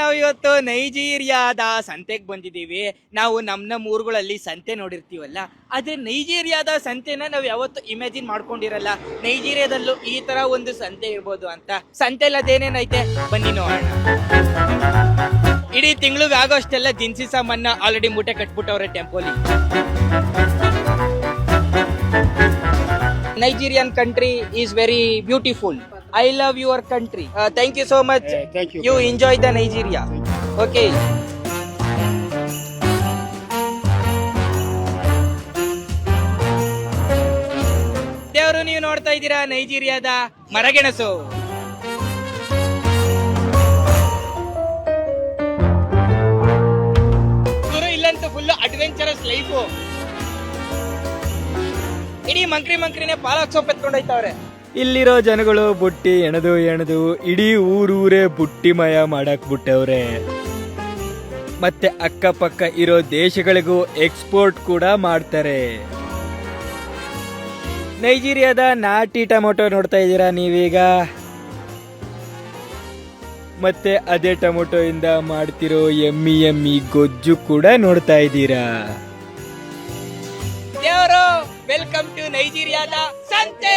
ನಾವು ಇವತ್ತು ನೈಜೀರಿಯಾದ ಸಂತೆಗೆ ಬಂದಿದ್ದೀವಿ. ನಾವು ನಮ್ಮ ನಮ್ಮ ಊರುಗಳಲ್ಲಿ ಸಂತೆ ನೋಡಿರ್ತೀವಲ್ಲ, ಆದರೆ ನೈಜೀರಿಯಾದ ಸಂತೆನ ನಾವು ಯಾವತ್ತು ಇಮ್ಯಾಜಿನ್ ಮಾಡ್ಕೊಂಡಿರಲ್ಲ. ನೈಜೀರಿಯಾದಲ್ಲೂ ಈ ತರ ಒಂದು ಸಂತೆ ಇರ್ಬೋದು ಅಂತ. ಸಂತೆಲ್ ಅದೇನೇನೈತೆ ಬನ್ನಿ ನೋಡೋಣ. ಇಡೀ ತಿಂಗಳು ಆಗೋಷ್ಟೆಲ್ಲ ದಿನಸಿ ಸಾಮಾನ ಆಲ್ರೆಡಿ ಮೂಟೆ ಕಟ್ಬಿಟ್ಟವ್ರೆ ಟೆಂಪೋಲಿ Nigerian country is very beautiful I love your country. Thank you so much thank you. You enjoy the Nigeria okay ದೇವರು ನೀವು ನೋಡ್ತಾ ಇದ್ದೀರಾ ನೈಜೀರಿಯಾದ ಮರಗೆಣಸು? ಗುರು ಇಲ್ಲಂತೂ ಫುಲ್ ಅಡ್ವೆಂಚರಸ್ ಲೈಫು ಇಡೀ ಮಂಕ್ರಿ ಮಂಕ್ರಿನೇ ಪಾಲಕ್ ಸೊಪ್ಪು ಎತ್ಕೊಂಡೋಯ್ತವ್ರೆ. ಇಲ್ಲಿರೋ ಜನಗಳು ಬುಟ್ಟಿ ಎಣದು ಎಣದು ಇಡೀ ಊರೂರೇ ಬುಟ್ಟಿಮಯ ಮಾಡಕ್ ಬಿಟ್ಟವ್ರೆ. ಮತ್ತೆ ಅಕ್ಕಪಕ್ಕ ಇರೋ ದೇಶಗಳಿಗೂ ಎಕ್ಸ್ಪೋರ್ಟ್ ಕೂಡ ಮಾಡ್ತಾರೆ. ನೈಜೀರಿಯಾದ ನಾಟಿ ಟೊಮೊಟೊ ನೋಡ್ತಾ ಇದ್ದೀರಾ ನೀವೀಗ? ಮತ್ತೆ ಅದೇ ಟೊಮೊಟೊ ಇಂದ ಮಾಡ್ತಿರೋ ಎಮ್ಮಿ ಎಮ್ಮಿ ಗೊಜ್ಜು ಕೂಡ ನೋಡ್ತಾ ಇದ್ದೀರಾ? ವೆಲ್ಕಮ್ ಟು ನೈಜೀರಿಯಾದ ಸಂತೆ!